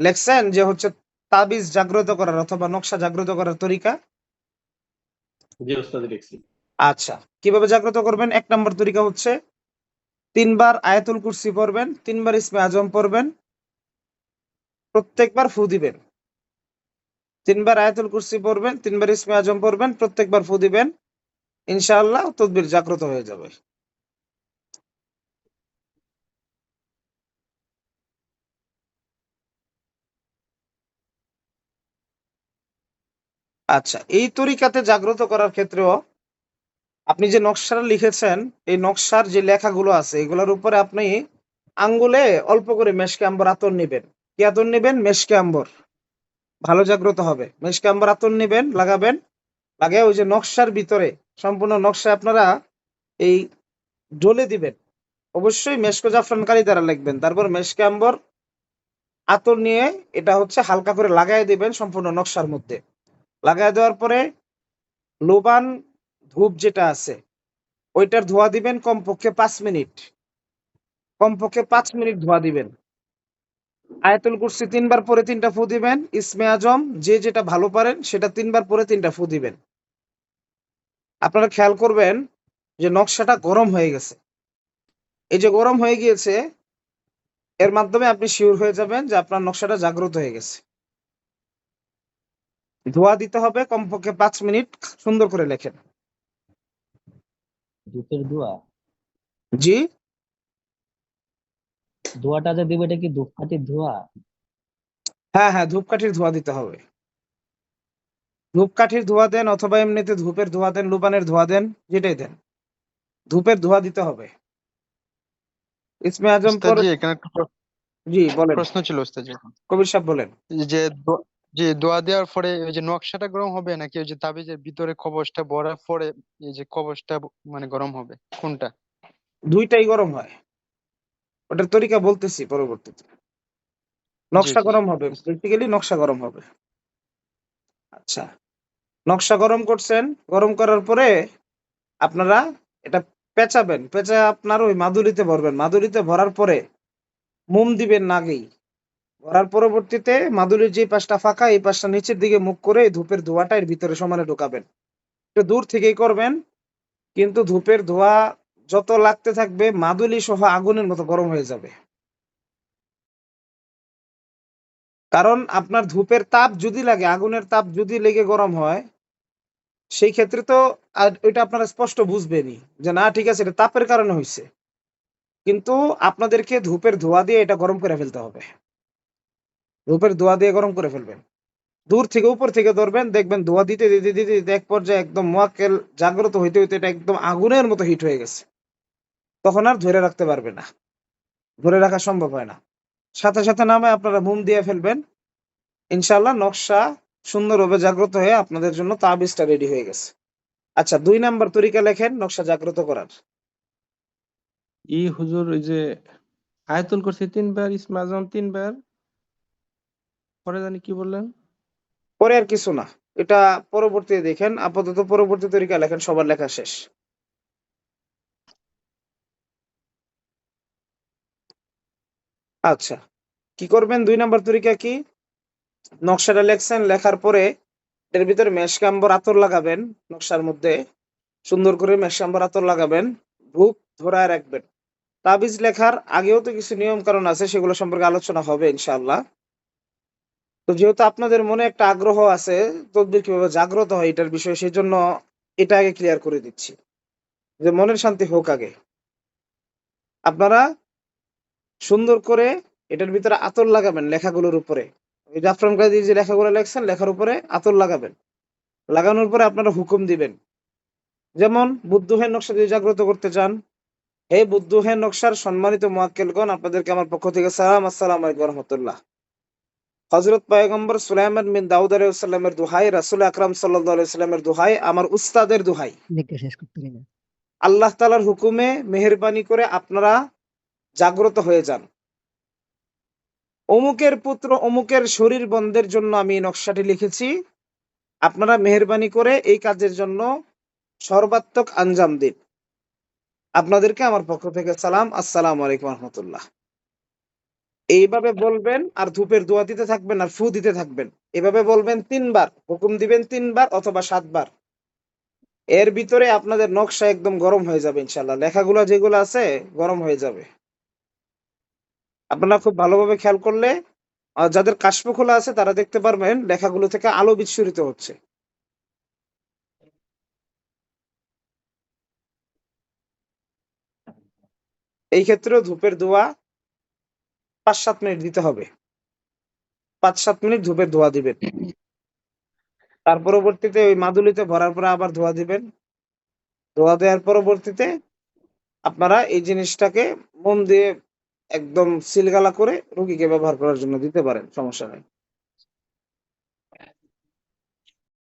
লেখছেন যে হচ্ছে তাবিজ জাগ্রত করার অথবা নকশা জাগ্রত করার তরিকা? আচ্ছা কীভাবে জাগ্রত করবেন? এক নম্বর তরিকা হচ্ছে তিনবার আয়াতুল কুরসি পড়বেন তিনবার ইসমে আজম পড়বেন প্রত্যেকবার ফু দিবেন। তিনবার আয়াতুল কুরসি পড়বেন তিনবার ইসমে আজম পড়বেন প্রত্যেকবার ফু দিবেন ইনশাআল্লাহ তদবির জাগ্রত হয়ে যাবে। আচ্ছা এই তরিকাতে জাগ্রত করার ক্ষেত্রেও আপনি যে নকশাটা লিখেছেন, এই নকশার যে লেখাগুলো আছে, এগুলোর উপরে আপনি আঙ্গুলে অল্প করে মেশকে আম্বর আতর নেবেন। কি আতর নেবেন? মেশকে আম্বর। ভালো জাগ্রত হবে। মেশকে আম্বর আতর নেবেন, লাগাবেন। লাগিয়ে ওই যে নকশার ভিতরে, সম্পূর্ণ নকশা আপনারা এই ডলে দিবেন। অবশ্যই মেশকো জাফরান কালি দ্বারা লিখবেন। তারপর মেশকে আম্বর আতর নিয়ে এটা হচ্ছে হালকা করে লাগাই দিবেন সম্পূর্ণ নকশার মধ্যে। লাগাই দেওয়ার পরে লোবান ধূপ যেটা আছে, ওইটার ধোয়া দিবেন কমপক্ষে পাঁচ মিনিট। কমপক্ষে পাঁচ মিনিট ধোয়া দিবেন। আয়াতুল কুরসি তিনবার পরে তিনটা ফু দিবেন, ইসমে আজম যে যেটা ভালো পারেন সেটা তিনবার পরে তিনটা ফু দিবেন। আপনারা খেয়াল করবেন যে নকশাটা গরম হয়ে গেছে। এই যে গরম হয়ে গিয়েছে, এর মাধ্যমে আপনি শিওর হয়ে যাবেন যে আপনার নকশাটা জাগ্রত হয়ে গেছে। ধোয়া দিতে হবে কমপক্ষে পাঁচ মিনিট সুন্দর করে লেখেন। ধূপের ধোয়া? জি। ধোয়াটা যে দিবে এটা কি ধূপকাঠির ধোয়া? হ্যাঁ হ্যাঁ ধূপকাঠির ধোঁয়া দিতে হবে। ধূপকাঠির ধোঁয়া দেন অথবা এমনিতে ধূপের ধোঁয়া দেন লুবানের ধোঁয়া দেন যেটাই দেন। ধূপের ধোঁয়া দিতে হবে। ইসমে আজম পর ওস্তাদজি এখানে একটা প্র- জি বলেন। প্রশ্ন ছিল কবির সাহেব বলেন। যে যে দোয়া দেওয়ার পরে ওই যে নকশাটা গরম হবে নাকি ওই যে তাবিজের ভিতরে কবজটা ভরার পরে এই যে কবজটা মানে গরম হবে? কোনটা? দুইটাই গরম হয়। ওটার তরিকা বলতেছি পরবর্তীতে। নকশা জি। গরম হবে বেসিক্যালি নকশা গরম হবে। আচ্ছা নকশা গরম করছেন গরম করার পরে আপনারা এটা পেঁচাবেন। পেঁচা আপনার ওই মাদুরিতে ভরবেন। মাদুরিতে ভরার পরে মোম দিবেন আগেই। ভরার পরবর্তীতে মাদুরির যে পাশটা ফাঁকা, এই পাশটা নিচের দিকে মুখ করে ধূপের ধোঁয়াটা এর ভিতরে সমানে ঢোকাবেন। একটু দূর থেকেই করবেন, কিন্তু ধূপের ধোঁয়া যত লাগতে থাকবে, মাদুলি সহ আগুনের মতো গরম হয়ে যাবে। কারণ আপনার ধূপের তাপ যদি লাগে, আগুনের তাপ যদি লেগে গরম হয়, সেই ক্ষেত্রে তো আর ওইটা আপনারা স্পষ্ট বুঝবেনই যে না, ঠিক আছে, এটা তাপের কারণে হয়েছে কিন্তু আপনাদেরকে ধূপের ধোঁয়া দিয়ে এটা গরম করে ফেলতে হবে। ধূপের ধোঁয়া দিয়ে গরম করে ফেলবেন। দূর থেকে, উপর থেকে ধরবেন, দেখবেন ধোঁয়া দিতে দিতে দিতে দিতে এক পর্যায়ে একদম মোয়াক্কেল, জাগ্রত হইতে হইতে এটা একদম আগুনের মতো হিট হয়ে গেছে। তখন আর ধরে রাখতে পারবে না। ধরে রাখা সম্ভব হয় না। সাথে সাথে নামে আপনারা মোম দিয়ে ফেলবেন। ইনশাল্লাহ নকশা সুন্দরভাবে জাগ্রত হয়ে আপনাদের জন্য তাবিজটা রেডি হয়ে গেছে। আচ্ছা দুই নাম্বার তরিকা লেখেন, নকশা জাগ্রত করার। ই হুজুর, ওই যে আয়াতুল কুরসি তিনবার, ইসমে আজম তিনবার পরে জানি কি বললেন? পরে আর কিছু না। এটা পরবর্তীতে দেখেন। আপাতত পরবর্তী তরিকা লেখেন, সবার লেখা শেষ। আচ্ছা কি করবেন? দুই নাম্বার তরিকা কি? নকশাটা লেখছেন, লেখার পরে এর ভিতরে মেশকাম্বর আতর লাগাবেন, নকশার মধ্যে সুন্দর করে মেশকাম্বর আতর লাগাবেন ভূপ ধরায় রাখবেন। তাবিজ লেখার আগেও তো কিছু নিয়ম কারণ আছে, সেগুলো সম্পর্কে আলোচনা হবে, ইনশাআল্লাহ। তো যেহেতু আপনাদের মনে একটা আগ্রহ আছে তদবির কীভাবে জাগ্রত হয় এটার বিষয়ে সেই জন্য এটা আগে ক্লিয়ার করে দিচ্ছি। যে মনের শান্তি হোক আগে। আপনারা সুন্দর করে এটার ভিতরে আতর লাগাবেন লেখাগুলোর উপরে। জাফরান কাদি যে লেখাগুলো লেখছেন, লেখার উপরে আতর লাগাবেন। লাগানোর পরে আপনারা হুকুম দিবেন। যেমন বুদ্ধহের নকশা যদি জাগ্রত করতে চান। হে বুদ্ধহের নকশার সম্মানিত মোয়াক্কেলগণ, আপনাদেরকে আমার পক্ষ থেকে সালাম, আসসালামু আলাইকুম রহমতুল্লাহ। হজরত পয়গম্বর সুলাইমান বিন দাউদ আলাইহিসসালামের দোহাই রাসুল আকরাম সাল্লামের দোহাই আমার উস্তাদের দোহাই। আল্লাহ তাআলার হুকুমে মেহেরবানি করে আপনারা জাগ্রত হয়ে যান। অমুকের পুত্র অমুকের শরীর বন্ধের জন্য আমি নকশাটি লিখেছি। আপনারা মেহেরবানি করে এই কাজের জন্য সর্বাত্মক আঞ্জাম দিন। আপনাদেরকে আমার পক্ষ থেকে সালাম। আসসালাম আলাইকুম রহমতুল্লাহ। এইভাবে বলবেন আর ধূপের দোয়া দিতে থাকবেন আর ফু দিতে থাকবেন। এভাবে বলবেন তিনবার, হুকুম দিবেন তিনবার অথবা সাতবার। এর ভিতরে আপনাদের নকশা একদম গরম হয়ে যাবে ইনশাল্লাহ লেখাগুলো যেগুলো আছে গরম হয়ে যাবে। আপনারা খুব ভালোভাবে খেয়াল করলে যাদের কাশ্প খোলা আছে তারা দেখতে পারবেন লেখাগুলো থেকে আলো বিচ্ছুরিত হচ্ছে। এই ক্ষেত্রেও ধূপের দোয়া পাঁচ সাত মিনিট দিতে হবে। পাঁচ সাত মিনিট ধূপের ধোয়া দিবেন। তার পরবর্তীতে ওই মাদুলিতে ভরার পরে আবার ধোয়া দিবেন। ধোয়া দেওয়ার পরবর্তীতে আপনারা এই জিনিসটাকে মন দিয়ে একদম সিলগালা করে রুগীকে ব্যবহার করার জন্য দিতে পারেন, সমস্যা নেই।